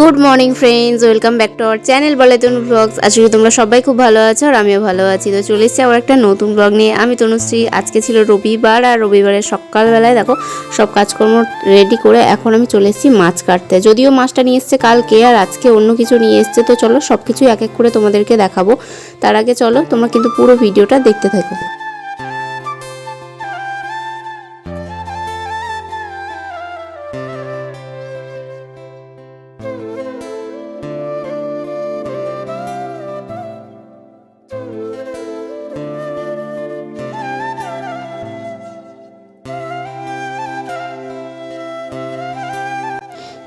Good morning friends, welcome back to our channel বলে Tanu blogs আজকে তোমরা সবাই খুব ভালো আছো আর আমিও ভালো আছি। তো চলে এসেছি আবার একটা নতুন ব্লগ নিয়ে। আমি তনুশ্রী, আজকে ছিল রবিবার আর রবিবারের সকালবেলায় দেখো সব কাজকর্ম রেডি করে এখন আমি চলে এসেছি মাছ কাটতে। যদিও মাছটা নিয়ে এসছে কালকে আর আজকে অন্য কিছু নিয়ে এসছে, তো চলো সব কিছু এক এক করে তোমাদেরকে দেখাবো। তার আগে চলো তোমরা কিন্তু পুরো ভিডিওটা দেখতে থাকো।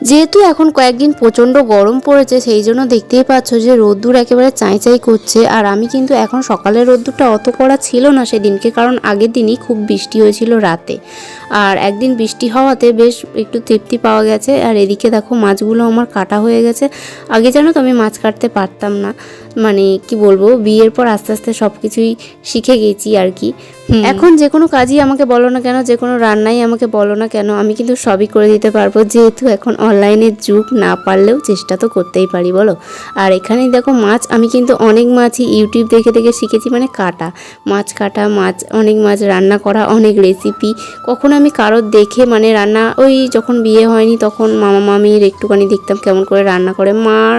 যেহেতু এখন কয়েকদিন প্রচণ্ড গরম পড়েছে, সেই জন্য দেখতেই পাচ্ছ যে রোদ্দুর একেবারে চাই চাই করছে। আর আমি কিন্তু এখন সকালের রোদ্দুরটা অত করা ছিল না সেদিনকে, কারণ আগের দিনই খুব বৃষ্টি হয়েছিল রাতে। আর একদিন বৃষ্টি হওয়াতে বেশ একটু তৃপ্তি পাওয়া গেছে। আর এদিকে দেখো মাছগুলো আমার কাটা হয়ে গেছে। আগে জানো তো আমি মাছ কাটতে পারতাম না মানে কি বলব, বিয়ের পর আস্তে আস্তে সব কিছুই শিখে গেছি আর কি। এখন যে কোনো কাজই আমাকে বলো না কেন, যে কোনো রান্নাই আমাকে বলো না কেন, আমি কিন্তু সবই করে দিতে পারব। যেহেতু এখন অনলাইনের যুগ, না পারলেও চেষ্টা তো করতেই পারি, বলো। আর এখানেই দেখো মাছ, আমি কিন্তু অনেক মাছই ইউটিউব দেখে দেখে শিখেছি মানে কাটা। মাছ কাটা, মাছ, অনেক মাছ রান্না করা, অনেক রেসিপি কখনো আমি কারোর দেখে মানে রান্না, ওই যখন বিয়ে হয়নি, তখন মামা মামির একটুখানি দেখতাম কেমন করে রান্না করে। মার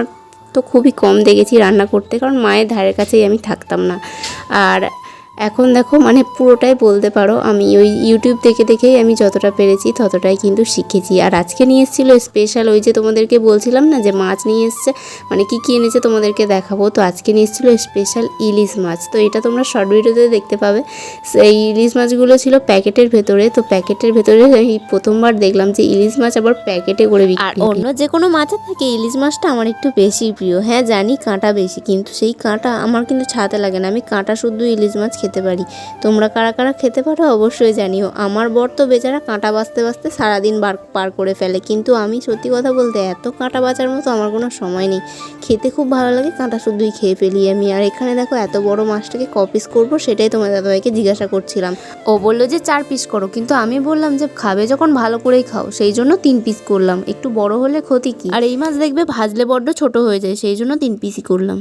তো খুবই কম দেখেছি রান্না করতে, কারণ মায়ের ধারের কাছেই আমি থাকতাম না। আর এখন দেখো মানে পুরোটাই বলতে পারো আমি ওই ইউটিউব দেখে দেখেই আমি যতটা পেরেছি ততটাই কিন্তু শিখেছি। আর আজকে নিয়ে এসেছিল স্পেশাল ওই যে তোমাদেরকে বলছিলাম না যে মাছ নিয়ে এসছে মানে কি কী এনেছে তোমাদেরকে দেখাবো। তো আজকে নিয়ে এসেছিল স্পেশাল ইলিশ মাছ। তো এটা তোমরা শর্ট ভিডিওতে দেখতে পাবে। সেই ইলিশ মাছগুলো ছিল প্যাকেটের ভেতরে তো প্যাকেটের ভেতরে এই প্রথমবার দেখলাম যে ইলিশ মাছ আবার প্যাকেটে করে বিক্রি আর অন্য যে কোনো মাছের থেকে ইলিশ মাছটা আমার একটু বেশি প্রিয়। হ্যাঁ জানি কাঁটা বেশি কিন্তু সেই কাঁটা আমার কিন্তু ছাতে লাগে না। আমি কাঁটা শুদ্ধ ইলিশ মাছ খেতে পারি। তোমরা কারা কারা খেতে পারো অবশ্যই জানিও। আমার বর তো বেচারা কাঁটা বাঁচতে বাঁচতে সারাদিন বার, পার করে ফেলে। কিন্তু আমি সত্যি কথা বলতে এত কাঁটা বাঁচার মতো আমার কোনো সময় নেই। খেতে খুব ভালো লাগে, কাঁটা শুদ্ধই খেয়ে ফেলি আমি। আর এখানে দেখো এত বড় মাছটাকে ক পিস করব সেটাই তোমার দাদাভাইকে জিজ্ঞাসা করছিলাম। ও বলল যে চার পিস করো। কিন্তু আমি বললাম যে খাবে যখন ভালো করেই খাও। সেই জন্য তিন পিস করলাম। একটু বড় হলে ক্ষতি কি? আর এই মাছ দেখবে ভাজলে বড্ড ছোট হয়ে যায়, সেই জন্য তিন পিসই করলাম।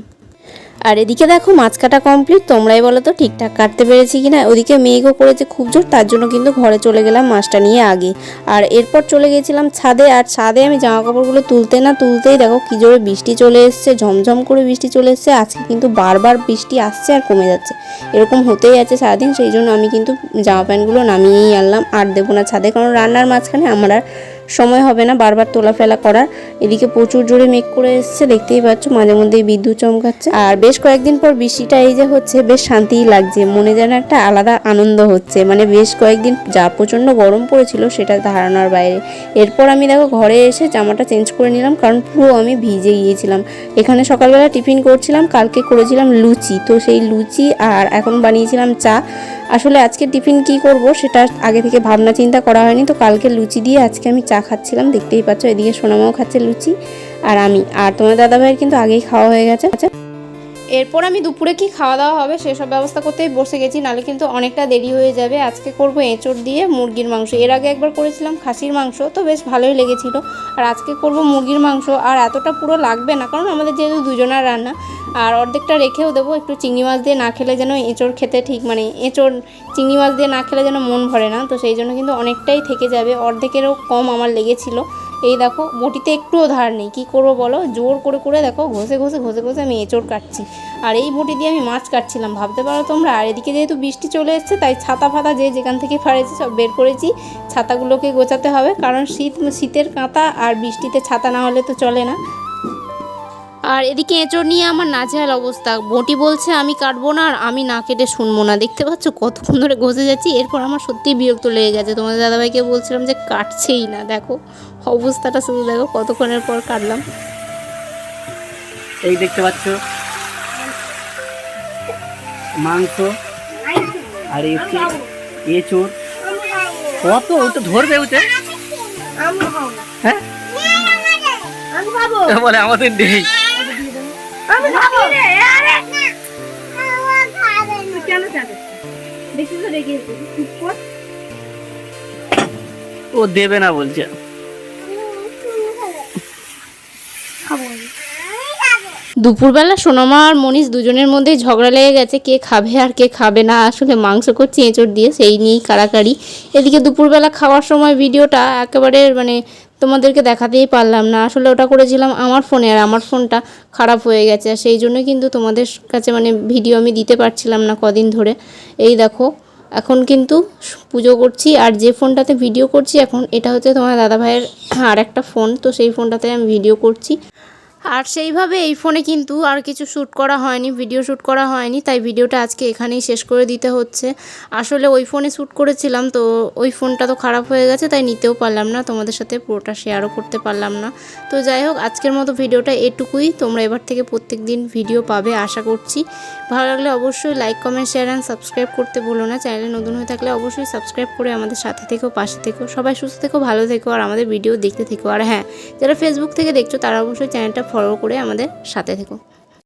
আর এদিকে দেখো, মাছ কাটা কমপ্লিট তোমরাই বলো তো, ঠিকঠাক কাটতে পেরেছি কিনা? ওদিকে মেঘও করেছে খুব জোর, তার জন্য কিন্তু ঘরে চলে গেলাম মাছটা নিয়ে আগে। আর এরপর চলে গেছিলাম ছাদে, আর ছাদে আমি জামা কাপড়গুলো তুলতে না তুলতেই দেখো কি জোরে বৃষ্টি চলে এসছে, ঝমঝম করে বৃষ্টি চলে এসছে। আজকে কিন্তু বারবার বৃষ্টি আসছে আর কমে যাচ্ছে। এরকম হতেই আছে সারাদিন, সেই জন্য আমি কিন্তু জামা প্যান্টগুলো নামিয়েই আনলাম। আর দেবো না ছাদে, কারণ রান্নার মাঝখানে আমার আর সময় হবে না, বারবার তোলাফেলা করার। এদিকে প্রচুর জোরে মেঘ করে এসছে, দেখতেই পাচ্ছ মাঝে মধ্যেই বিদ্যুৎ চমকাচ্ছে। আর বেশ কয়েকদিন পর বৃষ্টিটা এই যে হচ্ছে, বেশ শান্তিই লাগছে। মনে যেন একটা আলাদা আনন্দ হচ্ছে। মানে বেশ কয়েকদিন যা প্রচণ্ড গরম পড়েছিল, সেটা ধারণার বাইরে। এরপর আমি দেখো ঘরে এসে জামাটা চেঞ্জ করে নিলাম, কারণ পুরো আমি ভিজে গিয়েছিলাম। এখানে সকালবেলা টিফিন করছিলাম, কালকে করেছিলাম লুচি। তো সেই লুচি আর এখন বানিয়েছিলাম চা। আসলে আজকে টিফিন কি করব, সেটা আগে থেকে ভাবনা চিন্তা করা হয়নি। তো কালকে লুচি দিয়ে আজকে আমি চা খাচ্ছিলাম, দেখতেই পাচ্ছ, এদিকে সোনামাও খাচ্ছে লুচি আর আমি। আর তোমার দাদা ভাইয়ের কিন্তু আগেই খাওয়া হয়ে গেছে। আচ্ছা এরপর আমি দুপুরে কি খাওয়া দাওয়া হবে সেসব ব্যবস্থা করতেই বসে গেছি নাহলে কিন্তু অনেকটা দেরি হয়ে যাবে। আজকে করব এঁচড় দিয়ে মুরগির মাংস। এর আগে একবার করেছিলাম খাসির মাংস, তো বেশ ভালোই লেগেছিল। আর আজকে করব মুরগির মাংস। আর এতটা পুরো লাগবে না, কারণ আমাদের যেহেতু দুজনার রান্না, আর অর্ধেকটা রেখেও দেবো, একটু চিংড়ি মাছ দিয়ে না খেলে যেন এঁচড় খেতে ঠিক মানে এঁচড়, চিংড়ি মাছ দিয়ে না খেলে যেন মন ভরে না। তো সেই জন্য কিন্তু অনেকটাই থেকে যাবে, অর্ধেকেরও কম আমার লেগেছিল। এই দেখো, বটিতে একটুও ধার নেই। কী করব বলো? জোর করে করে দেখো, ঘষে ঘষে ঘষে ঘষে আমি এঁচড় কাটছি। আর এই বটি দিয়ে আমি মাছ কাটছিলাম, ভাবতে পারো তোমরা? আর এদিকে যেহেতু বৃষ্টি চলে এসছে, তাই ছাতা ফাতা যে যেখান থেকে ফাড়েছি সব বের করেছি। ছাতাগুলোকে গোছাতে হবে, কারণ শীত, শীতের কাঁথা আর বৃষ্টিতে ছাতা না হলে তো চলে না। আর এদিকে এঁচড় নিয়ে আমার নাজেহাল অবস্থা। বটি বলছে আমি কাটবো না আর আমি না কেটে শুনব না। দেখতে পাচ্ছ কতক্ষণ ধরে ঘষে যাচ্ছি। এরপর আমার সত্যিই বিরক্ত লেগে গেছে। তোমাদের দাদাভাইকে বলছিলাম যে কাটছেই না। দেখো অবস্থাটা শুধু দেখো কতক্ষণের পর কাটলাম। এই দেখতে পাচ্ছ মাংস আর এঁচুর কত? ও তো ধরবে ওতে। হ্যাঁ? বলে আমাদের নেই। ও দেবে না বলছে খাব দুপুরবেলা সোনামা আর মনীষ দুজনের মধ্যেই ঝগড়া লেগে গেছে, কে খাবে আর কে খাবে না। আসলে মাংস করছে, এঁচড় দিয়ে, সেই নিয়েই কাড়াকাড়ি। এদিকে দুপুরবেলা খাওয়ার সময় ভিডিওটা একেবারে মানে তোমাদেরকে দেখাতেই পারলাম না। আসলে ওটা করেছিলাম আমার ফোনে আর আমার ফোনটা খারাপ হয়ে গেছে। আর সেই জন্য কিন্তু তোমাদের কাছে মানে ভিডিও আমি দিতে পারছিলাম না কদিন ধরে। এই দেখো, এখন কিন্তু পুজো করছি আর যে ফোনটাতে ভিডিও করছি, এখন এটা হচ্ছে তোমার দাদাভাইয়ের আর একটা ফোন। তো সেই ফোনটাতে আমি ভিডিও করছি। আর সেইভাবে এই ফোনে কিন্তু আর কিছু শ্যুট করা হয়নি, ভিডিও শ্যুট করা হয়নি, তাই ভিডিওটা আজকে এখানেই শেষ করে দিতে হচ্ছে। আসলে ওই ফোনে শ্যুট করেছিলাম, তো ওই ফোনটা তো খারাপ হয়ে গেছে, তাই নিতেও পারলাম না, তোমাদের সাথে পুরোটা শেয়ারও করতে পারলাম না। তো যাই হোক, আজকের মতো ভিডিওটা এটুকুই, তোমরা এবার থেকে প্রত্যেক দিন ভিডিও পাবে, আশা করছি। ভালো লাগলে অবশ্যই like comment share and subscribe করতে বলো না, চ্যানেলে নতুন হয়ে থাকলে অবশ্যই সাবস্ক্রাইব করে আমাদের সাথে থেকো, পাশে থেকো, সবাই সুস্থ থেকো, ভালো থেকো, আর আমাদের ভিডিও দেখতে থেকো। আর হ্যাঁ যারা ফেসবুক থেকে দেখছ, তারা অবশ্যই চ্যানেলটা ফলো করে আমাদের সাথে থেকো।